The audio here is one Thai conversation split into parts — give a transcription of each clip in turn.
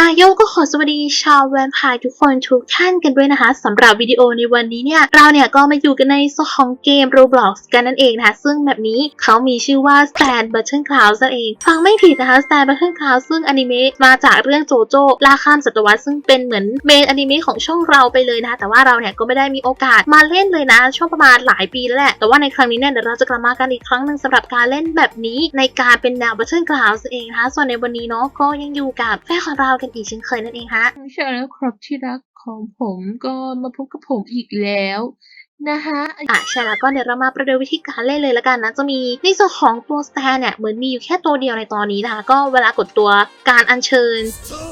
อาโยก็ขอสวัสดีชาวแวมไพร์ทุกคนทุกท่านกันด้วยนะคะสำหรับวิดีโอในวันนี้เนี่ย เราเนี่ยก็มาอยู่กันในโซของเกม Roblox กันนั่นเองนะคะ ซึ่งแบบนี้เขามีชื่อว่า Stand Button Cloud นั่นเอง ฟังไม่ผิดนะคะ Stand Button Cloud ซึ่งอนิเมะมาจากเรื่องโจโจ้ลาข้ามศตวรรษซึ่งเป็นเหมือนเมนอนิเมะของช่องเราไปเลยนะคะแต่ว่าเราเนี่ยก็ไม่ได้มีโอกาสมาเล่นเลยนะ ช่วงประมาณหลายปีแล้วแหละแต่ว่าในครั้งนี้เนี่ยเดี๋ยวเราจะกลับมากันอีกครั้งหนึ่งสำหรับการเล่นแบบนี้ในการเป็นแนว Button Cloud เองนะคะส่วนในวันนี้เนาะก็ยังอยู่กับแฟนของเรากันอีกเช่นเคยนั่นเองฮะใช่แล้วครับที่รักของผมก็มาพบกับผมอีกแล้วนะคะอะใช่แล้วก็เดี๋ยวเรามาประเดิมวิธีการเล่นเลยละกันนะ จะมีในส่วนของตัวสแตนเนี่ยเหมือนมีอยู่แค่ตัวเดียวในตอนนี้นะคะ ก็เวลากดตัวการอัญเชิญ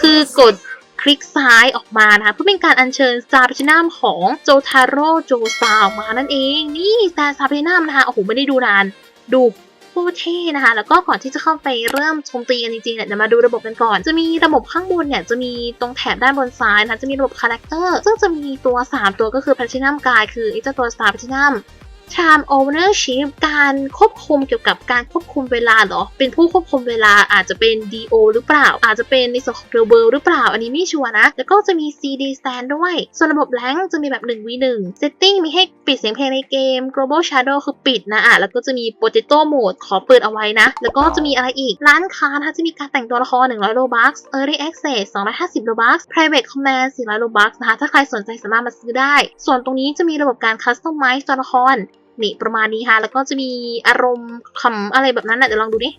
คือกดคลิกซ้ายออกมานะคะเพื่อเป็นการอัญเชิญซา p ิชนามของโจทาโร่โจซาออกมานั่นเอง นี่ซาซา p ิชนามนะคะโอ้โหไม่ได้ดูนานดูโคตรเท่นะคะ แล้วก็ก่อนที่จะเข้าไปเริ่มโจมตีกันจริงๆเนี่ยเดี๋ยวมาดูระบบกันก่อน จะมีระบบข้างบนเนี่ยจะมีตรงแถบด้านบนซ้ายนะคะจะมีระบบคาแรคเตอร์ซึ่งจะมีตัว 3 ตัวก็คือแพลทินัมกายคือไอ้เจ้าตัวสตาร์แพลทินัม Time Ownership การควบคุมเกี่ยวกับการควบคุมเวลาเหรอ เป็นผู้ควบคุมเวลาอาจจะเป็น DO หรือเปล่า อาจจะเป็นในส่วนของ Real World หรือเปล่า อันนี้ไม่ชัวร์นะ แล้วก็จะมี CD Stand ด้วย ส่วนระบบแรงจะมีแบบ 1v1 Setting มีให้ปิดเสียงเพลงในเกม Global Shadow คือปิดนะอะ แล้วก็จะมี Potato Mode ขอเปิดเอาไว้นะ แล้วก็จะมีอะไรอีก ร้านค้านะคะจะมีการแต่งตัวละคร 100 Robux Early Access 250 Robux Private Command 400 Robux นะคะ ถ้าใครสนใจสามารถมาซื้อได้ ส่วนตรงนี้จะมีระบบการ Customize ตัวละคร นี่ประมาณนี้ค่ะ แล้วก็จะมีอารมณ์ขำอะไรแบบนั้นนะเดี๋ยวลองดูดิ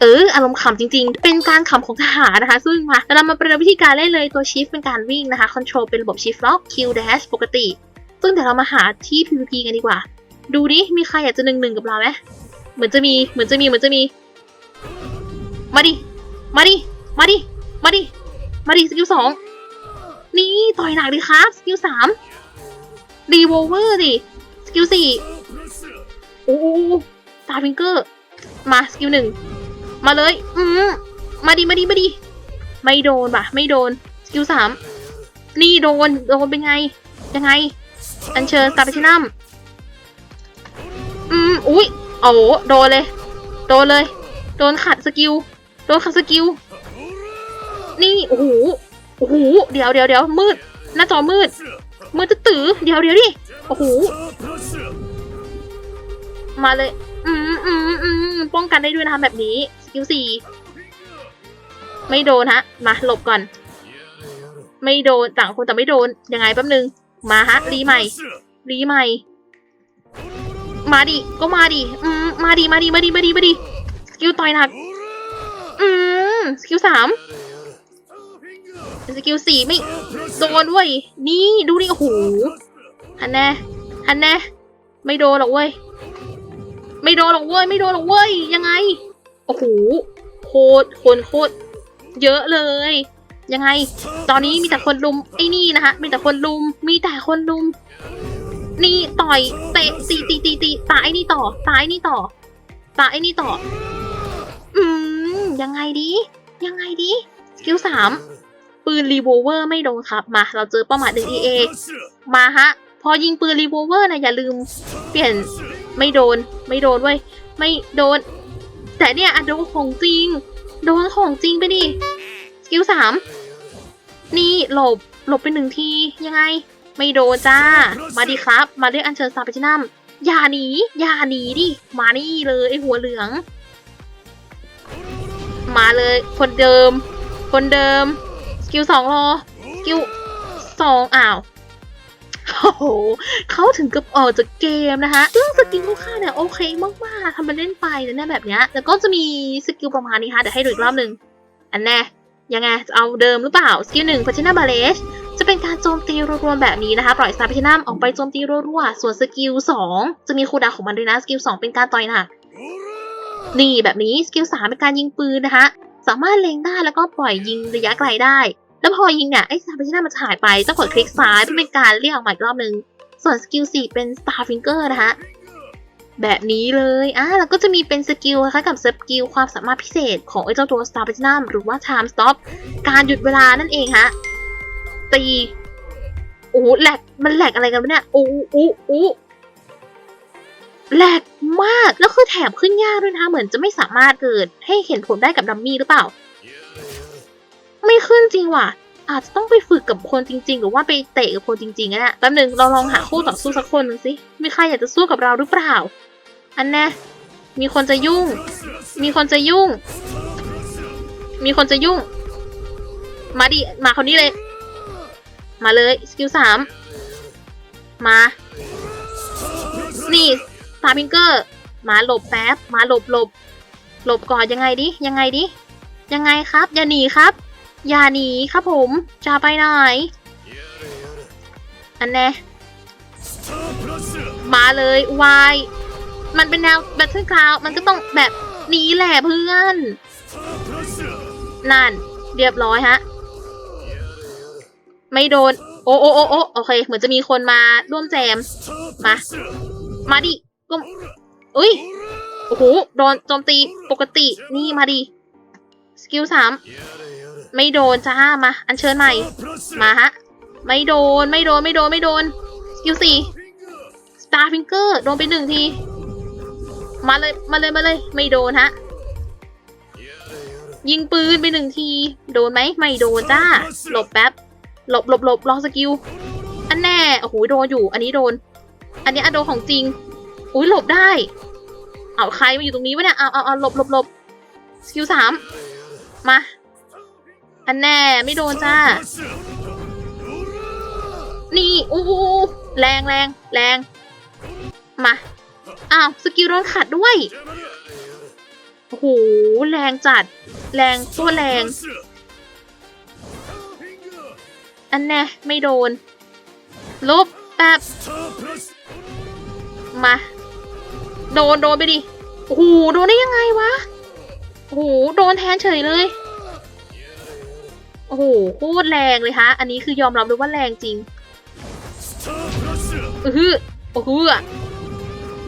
เอออารมณ์ขำจริง ๆ เป็นการขำของทหารนะคะ ซึ่งมาเรามาประเดิมวิธีการเล่นเลยตัว shift เป็นการวิ่งนะคะ control เป็นระบบ shift lock q dash ปกติ ซึ่งเดี๋ยวเรามาหาที่ PVP กันดีกว่า ดูดิมีใครอยากจะหนึ่งหนึ่งกับเราไหมเหมือนจะมีเหมือนจะมีเหมือนจะมี มาดิ มาดิ มาดิ มาดิ มาดิสกิลสองนี่ต่อยหนักดิครับสกิลสาม รีโวเวอร์ดิสกิลสี่โอ้ตาฟิงเกอร์ มาสกิลหนึ่งมาเลย อืมมาดิมาดิมาดิไม่โดนป่ะไม่โดนสกิลสามนี่โดนโดนเป็นไง ยังไง อัญเชิญสตาร์พิชนัมอืมอุ้ยโอ้โหโดนเลย โดนเลย โดนขัดสกิลโดนขัดสกิลนี่โอ้โหโอ้โหเดี๋ยวเดี๋ยวเดี๋ยวมืด หน้าจอมืด มือตื้อเดี๋ยวเดี๋ยวดิโอ้โหมาเลย อืมอืมอืมป้องกันได้ด้วยนะคะแบบนี้สกิลสี่ไม่โดนฮะ มาหลบก่อน ไม่โดนต่างคนแต่ไม่โดน ยังไงแป๊บนึง มาฮะ รีใหม่ รีใหม่ มาดิ ก็มาดิ อืมมาดิ มาดิ มาดิ มาดิ มาดิ สกิลต่อยหนัก อืมสกิลสาม สกิลสี่ไม่โดนเว้ย นี่ดูดิโอ้โหฮันแน่ฮันแน่ไม่โดนหรอกเว้ย ไม่โดนหรอกเว้ย ไม่โดนหรอกเว้ย ยังไง โอ้โห โคตรคนโคตรเยอะเลย ยังไง ตอนนี้มีแต่คนลุม ไอ้นี่นะคะมีแต่คนลุม มีแต่คนลุม นี่ต่อย เตะตีตีตีตีตาไอ้นี่ต่อ ตาไอ้นี่ต่อ ตาไอ้นี่ต่อ อืม ยังไงดี ยังไงดี สกิลสาม ปืนรีโวเวอร์ไม่โดนครับมา เราเจอเป้าหมายหนึ่ง EA มาฮะ พอยิงปืนรีโวเวอร์นะอย่าลืม เปลี่ยนไม่โดนไม่โดนเว้ยไม่โดน แต่เนี่ยอะโดนของจริง โดนของจริงไปดิสกิลสามนี่หลบหลบไปหนึ่งทียังไง ไม่โดนจ้า มาดิครับ มาเรียกอัญเชิญซาเปจินัมอย่าหนีอย่าหนีดิมานี่เลยไอหัวเหลือง มาเลยคนเดิม คนเดิม กิลสองรอสกิลสองอ้าวโอ้โหเขาถึงกับออกจากเกมนะคะ ซึ่งสกิลลูกค้าเนี่ยโอเคมากๆทำมันเล่นไปนะเนี่ยแบบเนี้ย แล้วก็จะมีสกิลประมาณนี้ค่ะ เดี๋ยวให้ดูอีกรอบหนึ่ง อันแน่ ยังไง จะเอาเดิมหรือเปล่า สกิลหนึ่งพัชนาบาเลชจะเป็นการโจมตีรัวๆแบบนี้นะคะ ปล่อยซาพิชนามออกไปโจมตีรัวๆ ส่วนสกิลสองจะมีคูดาของมันด้วยนะ สกิลสองเป็นการต่อยหนัก นี่แบบนี้ สกิลสามเป็นการยิงปืนนะคะ สามารถเล็งได้แล้วก็ปล่อยยิงระยะไกลได้ แล้วพอยิงเนี่ยไอ้ซาเปชิน่ามันจะหายไปต้องกดคลิกซ้ายเพื่อเป็นการเรียกออกมาอีกรอบนึง ส่วนสกิล4เป็น Star Finger นะคะแบบนี้เลยอะแล้วก็จะมีเป็นสกิลคล้ายกับสกิลความสามารถพิเศษของไอ้เจ้าตัว Star Platinum หรือว่า Time Stop การหยุดเวลานั่นเองฮะ ตี โอ้แหลก มันแหลกอะไรกันวะเนี่ยโอ้โอ้โอ้แหลกมาก แล้วคือแถมขึ้นยากด้วยนะคะเหมือนจะไม่สามารถเกิดให้เห็นผลได้กับดัมมี่หรือเปล่า ไม่ขึ้นจริงว่ะ อาจจะต้องไปฝึกกับคนจริง ๆ หรือว่าไปเตะกับคนจริงๆนะแป๊บหนึ่งเราลองหาคู่ต่อสู้สักคนหนึ่งสิมีใครอยากจะสู้กับเราหรือเปล่า อันแน่มีคนจะยุ่ง มีคนจะยุ่ง มีคนจะยุ่ง มาดิ มาคนนี้เลย มาเลย สกิลสาม มา นี่ตาพิงเกอร์ มาหลบแป๊บ มาหลบหลบ หลบก่อนยังไงดิ ยังไงดิ ยังไงครับ อย่าหนีครับ อย่าหนีครับผมจะไปไหนอันแน่มาเลยวายมันเป็นแนวแบทเทิลกราวมันก็ต้องแบบนี้แหละเพื่อนนั่น เรียบร้อยฮะ ไม่โดน โอ้โอ้โอ้โอ้โอเค เหมือนจะมีคนมาร่วมแจม มา มาดิก็อุ้ย โอ้โห โดนโจมตีปกติ นี่มาดิ สกิลสาม ไม่โดนจ้ามา อัญเชิญใหม่ มาฮะ ไม่โดน ไม่โดน ไม่โดน ไม่โดนสกิลสี่สตาร์ฟิงเกอร์โดนไปหนึ่งที มาเลย มาเลย มาเลย ไม่โดนฮะ ยิงปืนไปหนึ่งที โดนไหม ไม่โดนจ้า หลบแป๊บ หลบหลบหลบรอสกิล อันแน่ โอ้โห โดนอยู่ อันนี้โดน อันนี้อโดนของจริง อุ้ยหลบได้ เอาใครมาอยู่ตรงนี้วะเนี่ย เอาเอาเอาหลบหลบหลบสกิลสามมา อันแน่ไม่โดนจ้า นี่โอ้โหแรงแรงแรง มา อ้าว สกิลโดนขัดด้วยโอ้โหแรงจัด แรงตัวแรง อันแน่ไม่โดน ลบแบบมา โดนโดนไปดิโอ้โหโดนได้ยังไงวะโอ้โหโดนแทนเฉยเลย อ้โหโคตรแรงเลยฮะ อันนี้คือยอมรับเลยว่าแรงจริงอือฮึโอ้โห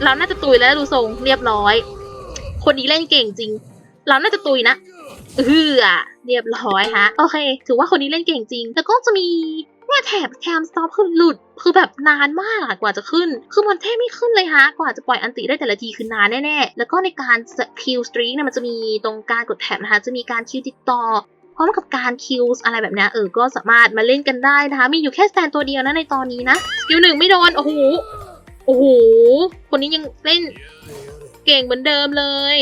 เราน่าจะตุยแล้วดูทรงเรียบร้อย คนนี้เล่นเก่งจริง เราน่าจะตุยนะอือเรียบร้อยฮะ โอเค ถือว่าคนนี้เล่นเก่งจริงแล้วก็จะมีเนี่ยแถบแคมสต็อปคือหลุด คือแบบนานมากกว่าจะขึ้น คือมันแทบไม่ขึ้นเลยฮะ กว่าจะปล่อยอันติได้แต่ละทีคือนานแน่ๆ แล้วก็ในการคิวสตรีเนี่ยมันจะมีตรงการกดแถบนะคะ จะมีการคิวติดต่อ พร้อมกับการคิวส์อะไรแบบนี้เออก็สามารถมาเล่นกันได้นะคะ มีอยู่แค่แตนตัวเดียวนะในตอนนี้นะสกิลหนึ่งไม่โดน โอ้โห โอ้โห คนนี้ยังเล่นเก่งเหมือนเดิมเลย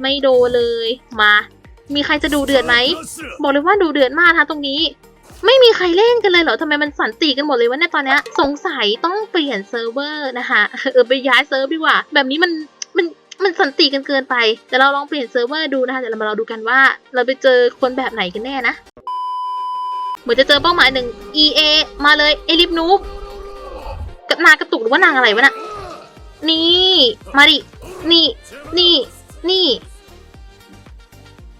ไม่โดนเลยมา มีใครจะดูเดือดไหม บอกเลยว่าดูเดือดมากนะตรงนี้ไม่มีใครเล่นกันเลยเหรอทำไมมันสันติกันหมดเลยวะเนี่ยตอนนี้สงสัยต้องเปลี่ยนเซิร์ฟเวอร์นะคะ เออไปย้ายเซิร์ฟดีกว่า แบบนี้มัน มันสันติกันเกินไป แต่เราลองเปลี่ยนเซิร์ฟเวอร์ดูนะคะเดี๋ยวเรามาลองดูกันว่า เราไปเจอคนแบบไหนกันแน่นะ เหมือนจะเจอเป้าหมายหนึ่ง EA มาเลยเอลิฟนูบกับนางกระตุกหรือว่านางอะไรวะน่ะ นี่ มาดิ นี่ นี่ นี่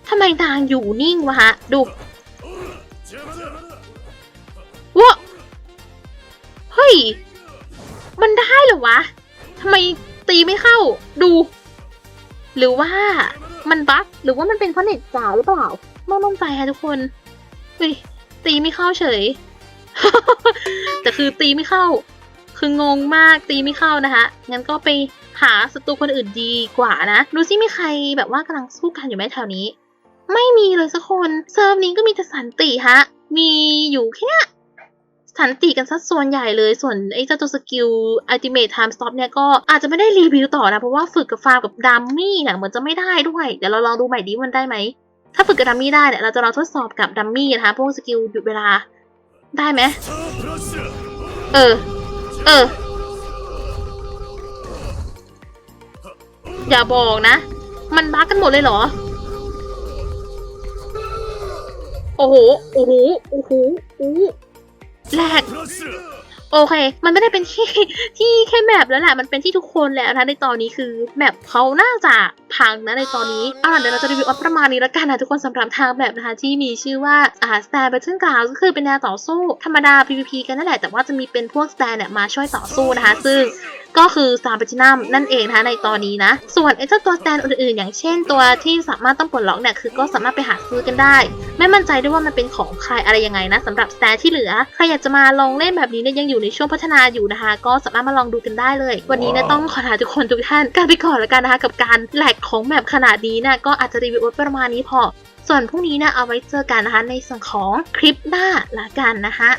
ทำไมนางอยู่นิ่งวะฮะ ดูวะเฮ้ย มันได้เหรอวะทำไมตีไม่เข้า ดู หรือว่ามันบั๊กหรือว่ามันเป็นเพราะเน็ตจ๋าหรือเปล่าไม่มั่นใจค่ะทุกคนเฮ้ยตีไม่เข้าเฉย แต่คือตีไม่เข้า คืองงมากตีไม่เข้านะคะงั้นก็ไปหาศัตรูคนอื่นดีกว่านะ ดูซิมีใครแบบว่ากำลังสู้กันอยู่ไหมแถวนี้ ไม่มีเลยสักคน เซิร์ฟนี้ก็มีแต่สันติฮะ มีอยู่แค่ สันติกันสัดส่วนใหญ่เลย ส่วนไอ้เจ้าตัวสกิล Ultimate Time Stop เนี่ยก็อาจจะไม่ได้รีวิวต่อนะ เพราะว่าฝึกกับฟาร์มกับดัมมี่เนี่ยเหมือนจะไม่ได้ด้วย เดี๋ยวเราลองดูใหม่ดีมันได้ไหม ถ้าฝึกกับดัมมี่ได้เนี่ยเราจะลองทดสอบกับดัมมี่นะคะพวกสกิลหยุดเวลาได้ไหมเออ เออ อย่าบอกนะ มันบั๊กกันหมดเลยเหรอ โอ้โห โอ้โห โอ้โหโอ้ 拉！ โอเค มันไม่ได้เป็นที่ที่แค่แมปแล้วแหละ มันเป็นที่ทุกคนแล้วนะในตอนนี้คือแมปเขาน่าจะพังนะในตอนนี้เอาล่ะเดี๋ยวเราจะรีวิวอัพประมาณนี้แล้วกันนะทุกคนสำหรับทางแบบนะคะที่มีชื่อว่าอ่า Star Battleground ก็คือเป็นแนวต่อสู้ธรรมดา PVP กันนั่นแหละแต่ว่าจะมีเป็นพวก Star เนี่ยมาช่วยต่อสู้นะคะ ซึ่งก็คือซาเปจินัมนั่นเองนะคะในตอนนี้นะ ส่วนไอ้เจ้าตัวสแตนอื่นๆ อย่างเช่นตัวที่สามารถต้องปลดล็อกเนี่ยคือก็สามารถไปหาซื้อกันได้ ไม่มั่นใจด้วยว่ามันเป็นของใครอะไรยังไงนะสำหรับสแตนที่เหลือใครอยากจะมาลองเล่นแบบนี้เนี่ยยังอยู่ในช่วงพัฒนาอยู่นะคะ ก็สามารถมาลองดูกันได้เลย วันนี้เนี่ยต้องขอลาทุกคนทุกท่านกันไปก่อนแล้วกันนะคะ กับการแหลกของแมปขนาดนี้นะก็อาจจะรีวิวไว้ประมาณนี้พอ ส่วนพรุ่งนี้เนี่ยเอาไว้เจอกันนะคะในส่วนของคลิปหน้าละกันนะคะ